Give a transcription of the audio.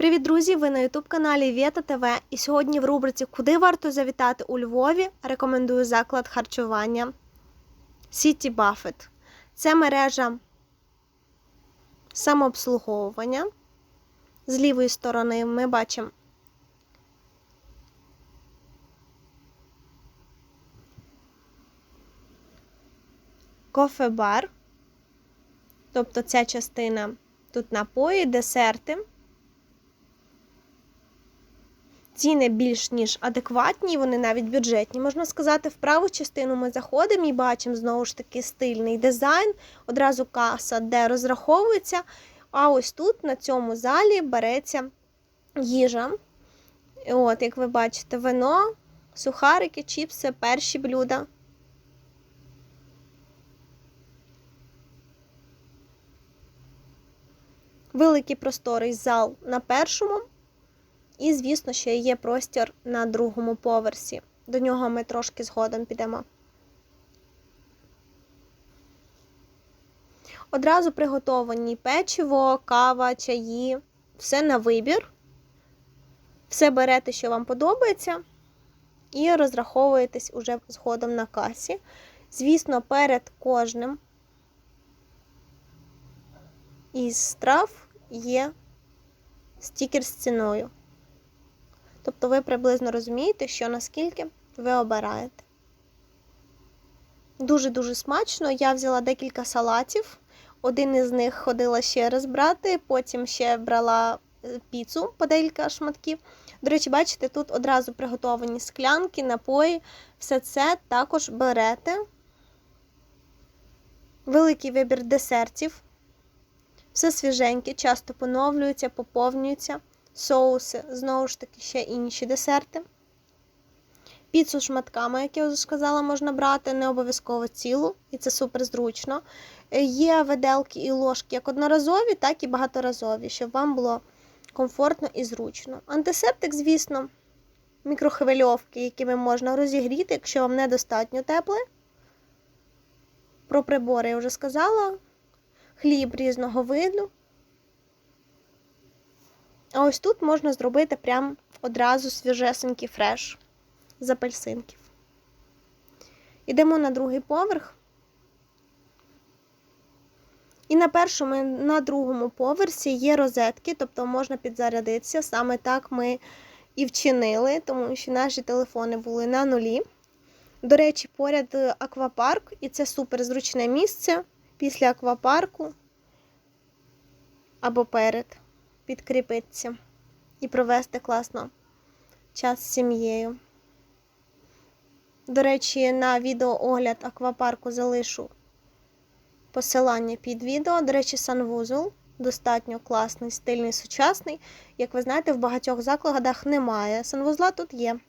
Привіт, друзі! Ви на youtube каналі Вєта ТВ. І сьогодні в рубриці Куди варто завітати у Львові рекомендую заклад харчування City Buffet. Це мережа самообслуговування. З лівої сторони ми бачимо кофе-бар. Тобто ця частина тут напої, десерти. Ціни більш ніж адекватні, вони навіть бюджетні. Можна сказати, в праву частину ми заходимо і бачимо знову ж таки стильний дизайн, одразу каса, де розраховується. А ось тут, на цьому залі, береться їжа. От, Як ви бачите, вино, сухарики, чіпси, перші блюда. Великий просторий зал на першому. І, звісно, ще є простір на другому поверсі. До нього ми трошки згодом підемо. Одразу приготовані печиво, кава, чаї, все на вибір. Все берете, що вам подобається, і розраховуєтесь уже згодом на касі. Звісно, перед кожним із страв є стікер з ціною. Тобто ви приблизно розумієте, що наскільки ви обираєте. Дуже-дуже смачно. Я взяла декілька салатів. Один із них ходила ще раз брати, потім ще брала піцу по декілька шматків. До речі, бачите, тут одразу приготовані склянки, напої, все це також берете. Великий вибір десертів. Все свіженьке, часто поновлюється, поповнюється соуси, знову ж таки, ще інші десерти. Піцу шматками, як я вже сказала, можна брати, не обов'язково цілу, і це супер зручно. Є виделки і ложки як одноразові, так і багаторазові, щоб вам було комфортно і зручно. Антисептик, звісно, мікрохвильовки, якими можна розігріти, якщо вам недостатньо тепле. Про прибори я вже сказала. Хліб різного виду. А ось тут можна зробити прям одразу свіжесенький фреш з апельсинків. Йдемо на другий поверх. І на першому на другому поверсі є розетки, тобто можна підзарядитися. Саме так ми і вчинили, тому що наші телефони були на нулі. До речі, поряд аквапарк, і це супер зручне місце після аквапарку або перед підкріпитися і провести класно час з сім'єю. До речі, на відеоогляд аквапарку залишу посилання під відео. До речі, санвузол достатньо класний, стильний, сучасний. Як ви знаєте, в багатьох закладах немає. Санвузла тут є.